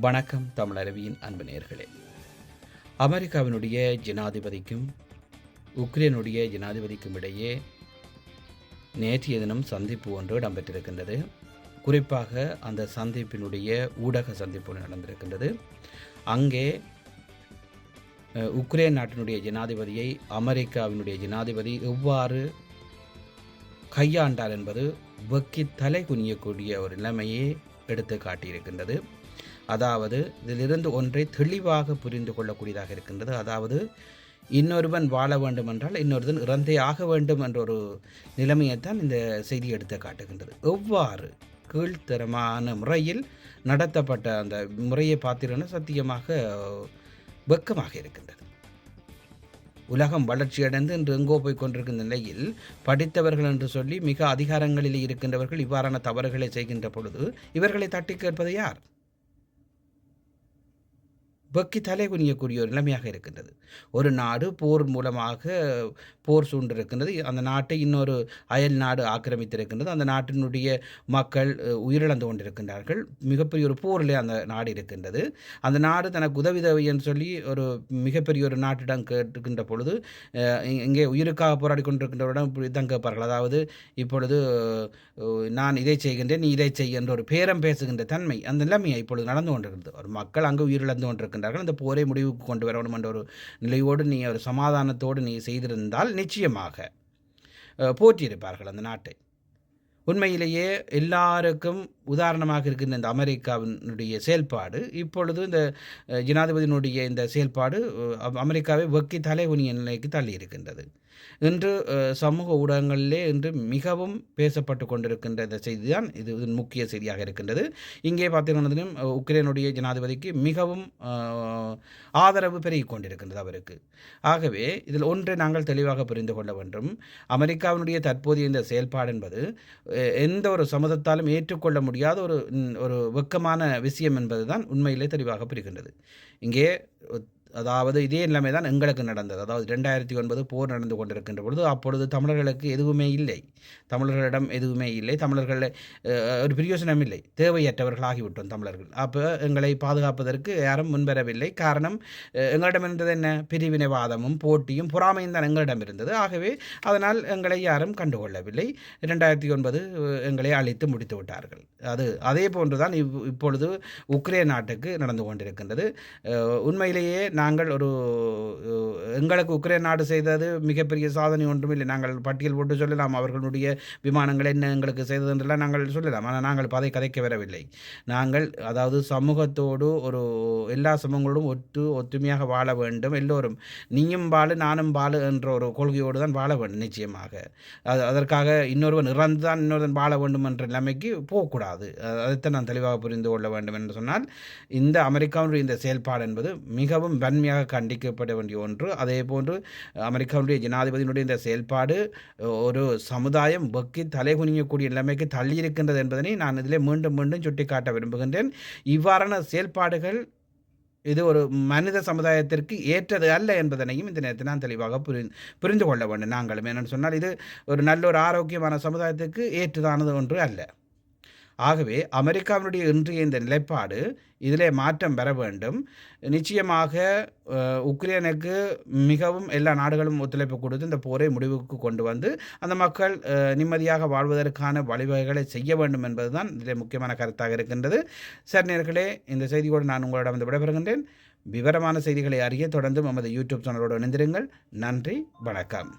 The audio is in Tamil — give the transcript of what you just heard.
வணக்கம் தமிழருவியின் அன்பு நேர்களே. அமெரிக்காவினுடைய ஜனாதிபதிக்கும் உக்ரைனுடைய ஜனாதிபதிக்கும் இடையே நேற்றைய தினம் சந்திப்பு ஒன்று இடம்பெற்றிருக்கின்றது. குறிப்பாக அந்த சந்திப்பினுடைய ஊடக சந்திப்பு ஒன்று நடந்திருக்கின்றது. அங்கே உக்ரைன் நாட்டினுடைய ஜனாதிபதியை அமெரிக்காவினுடைய ஜனாதிபதி எவ்வாறு கையாண்டார் என்பது வெக்கி தலை குனியக்கூடிய ஒரு நிலைமையை எடுத்து காட்டியிருக்கின்றது அதாவது இதிலிருந்து ஒன்றை தெளிவாக புரிந்து கொள்ளக்கூடியதாக இருக்கின்றது. அதாவது இன்னொருவன் வாழ வேண்டும் என்றால் இன்னொருவன் இறந்தே ஆக வேண்டும் என்ற ஒரு நிலைமையைத்தான் இந்த செய்தி எடுத்து காட்டுகின்றது. எவ்வாறு? கீழ்த்தரமான முறையில் நடத்தப்பட்ட அந்த முறையை பார்த்தீங்கன்னா சத்தியமாக வெக்கமாக இருக்கின்றது. உலகம் வளர்ச்சியடைந்து இன்று எங்கோ போய் கொண்டிருக்கின்ற நிலையில் படித்தவர்கள் என்று சொல்லி மிக அதிகாரங்களில் இருக்கின்றவர்கள் இவ்வாறான தவறுகளை செய்கின்ற பொழுது இவர்களை தட்டி கேட்பது யார்? வெக்கி தலை குனியக்கூடிய ஒரு நிலைமையாக இருக்கின்றது. ஒரு நாடு போர் மூலமாக போர் சூண்டிருக்கின்றது அந்த நாட்டை இன்னொரு அயல் நாடு ஆக்கிரமித்திருக்கின்றது. அந்த நாட்டினுடைய மக்கள் உயிரிழந்து கொண்டிருக்கின்றார்கள். மிகப்பெரிய ஒரு போரிலே அந்த நாடு இருக்கின்றது. அந்த நாடு தனக்கு உதவி என்று சொல்லி ஒரு மிகப்பெரிய ஒரு நாட்டிடம் கேட்டுக்கின்ற பொழுது இங்கே உயிருக்காக போராடி கொண்டிருக்கின்றவரிடம் இப்படி கேட்பார்கள் அதாவது இப்பொழுது நான் இதை செய்கின்றேன் நீ இதை செய் என்ற ஒரு பேரம் பேசுகின்ற தன்மை அந்த நிலைமையை இப்பொழுது நடந்து கொண்டிருக்கிறது. ஒரு மக்கள் அங்கு உயிரிழந்து கொண்டிருக்கின்றார்கள். அந்த போரை முடிவுக்கு கொண்டு வர வேண்டும் என்ற ஒரு நிலையோடு நீ ஒரு சமாதானத்தோடு நீ செய்திருந்தால் நிச்சயமாக போற்றியிருப்பார்கள் அந்த நாட்டை. உண்மையிலேயே எல்லாருக்கும் உதாரணமாக இருக்கின்ற இந்த அமெரிக்காவினுடைய செயல்பாடு இப்பொழுது இந்த ஜனாதிபதியினுடைய இந்த செயல்பாடு அமெரிக்காவை வெக்கி தலைகுனிய நிலைக்கு தள்ளி இருக்கின்றது. இன்று சமூக ஊடகங்களிலே இன்று மிகவும் பேசப்பட்டு கொண்டிருக்கின்ற இந்த செய்தி தான் இது இதன் முக்கிய செய்தியாக இருக்கின்றது. இங்கே பார்த்தீங்கன்னா உக்ரைனுடைய ஜனாதிபதிக்கு மிகவும் ஆதரவு பெருகி கொண்டிருக்கின்றது அவருக்கு. ஆகவே இதில் ஒன்றை நாங்கள் தெளிவாக புரிந்து கொள்ள வேண்டும். அமெரிக்காவினுடைய தற்போதைய இந்த செயல்பாடு என்பது எந்த ஒரு சமூகத்தாலும் ஏற்றுக்கொள்ள முடியாத ஒரு ஒரு வெக்கமான விஷயம் என்பது தான் உண்மையிலே தெளிவாக புரிகின்றது. இங்கே அதாவது இதே நிலைமை தான் எங்களுக்கு நடந்தது. அதாவது ரெண்டாயிரத்தி ஒன்பது போர் நடந்து கொண்டிருக்கின்ற பொழுது அப்பொழுது தமிழர்களுக்கு எதுவுமே இல்லை. தமிழர்களிடம் எதுவுமே இல்லை. தமிழர்கள் ஒரு பிரயோசனம் இல்லை. தேவையற்றவர்களாகிவிட்டோம் தமிழர்கள். அப்போ எங்களை பாதுகாப்பதற்கு யாரும் முன்வரவில்லை. காரணம் எங்களிடம் இருந்தது என்ன? பிரிவினைவாதமும் போட்டியும் பொறாமையும் தான் எங்களிடம் இருந்தது. ஆகவே அதனால் எங்களை யாரும் கண்டுகொள்ளவில்லை. ரெண்டாயிரத்தி ஒன்பது எங்களை அழித்து முடித்து விட்டார்கள். அது அதே போன்று தான் இவ் இப்பொழுது உக்ரைன் நாட்டுக்கு நடந்து கொண்டிருக்கின்றது. உண்மையிலேயே நாங்கள் ஒரு எங்களுக்கு உக்ரைன் நாடு செய்தது மிகப்பெரிய சாதனை ஒன்றும் இல்லை. நாங்கள் பட்டியல் போட்டு சொல்லலாம் அவர்களுடைய விமானங்கள் என்ன எங்களுக்கு செய்தது என்றெல்லாம் நாங்கள் சொல்லலாம். ஆனால் நாங்கள் இப்போ அதை கதைக்க வரவில்லை. நாங்கள் அதாவது சமூகத்தோடு ஒரு எல்லா சமூகங்களோடும் ஒத்து ஒத்துமையாக வாழ வேண்டும் எல்லோரும். நீயும் வாழு நானும் வாழு என்ற ஒரு கொள்கையோடு தான் வாழ வேண்டும் நிச்சயமாக. அது அதற்காக இன்னொருவன் இறந்து தான் இன்னொருவன் வாழ வேண்டும் என்ற நிலைமைக்கு போகக்கூடாது. அதைத்தான் நான் தெளிவாக புரிந்து கொள்ள வேண்டும் என்று சொன்னால் இந்த அமெரிக்காவுடைய இந்த செயல்பாடு என்பது மிகவும் வன்மையாக கண்டிக்கப்பட வேண்டிய ஒன்று. அதே போன்று அமெரிக்காவுடைய ஜனாதிபதியினுடைய இந்த செயல்பாடு ஒரு சமுதாயம் வெக்கி தலைகுனியக்கூடிய நிலைமைக்கு தள்ளி இருக்கின்றது என்பதனை நான் இதிலே மீண்டும் மீண்டும் சுட்டிக்காட்ட விரும்புகின்றேன். இவ்வாறான செயல்பாடுகள் இது ஒரு மனித சமுதாயத்திற்கு ஏற்றது அல்ல என்பதனையும் இந்த நேரத்தில் நான் தெளிவாக புரிந்து புரிந்து கொள்ள வேண்டும். நாங்களும் என்னென்னு சொன்னால் இது ஒரு நல்ல ஒரு ஆரோக்கியமான சமுதாயத்துக்கு ஏற்றதானது ஒன்று அல்ல. ஆகவே அமெரிக்காவினுடைய இன்றைய இந்த நிலைப்பாடு இதிலே மாற்றம் பெற வேண்டும். நிச்சயமாக உக்ரைனுக்கு மிகவும் எல்லா நாடுகளும் ஒத்துழைப்பு கொடுத்து இந்த போரை முடிவுக்கு கொண்டு வந்து அந்த மக்கள் நிம்மதியாக வாழ்வதற்கான வழிவகைகளை செய்ய வேண்டும் என்பதுதான் இதிலே முக்கியமான கருத்தாக இருக்கின்றது. சார் நேர்களே இந்த செய்தியோடு நான் உங்களிடம் வந்து விடைபெறுகின்றேன். விவரமான செய்திகளை அறிய தொடர்ந்து நமது யூடியூப் சேனலோடு இணைந்திருங்கள். நன்றி வணக்கம்.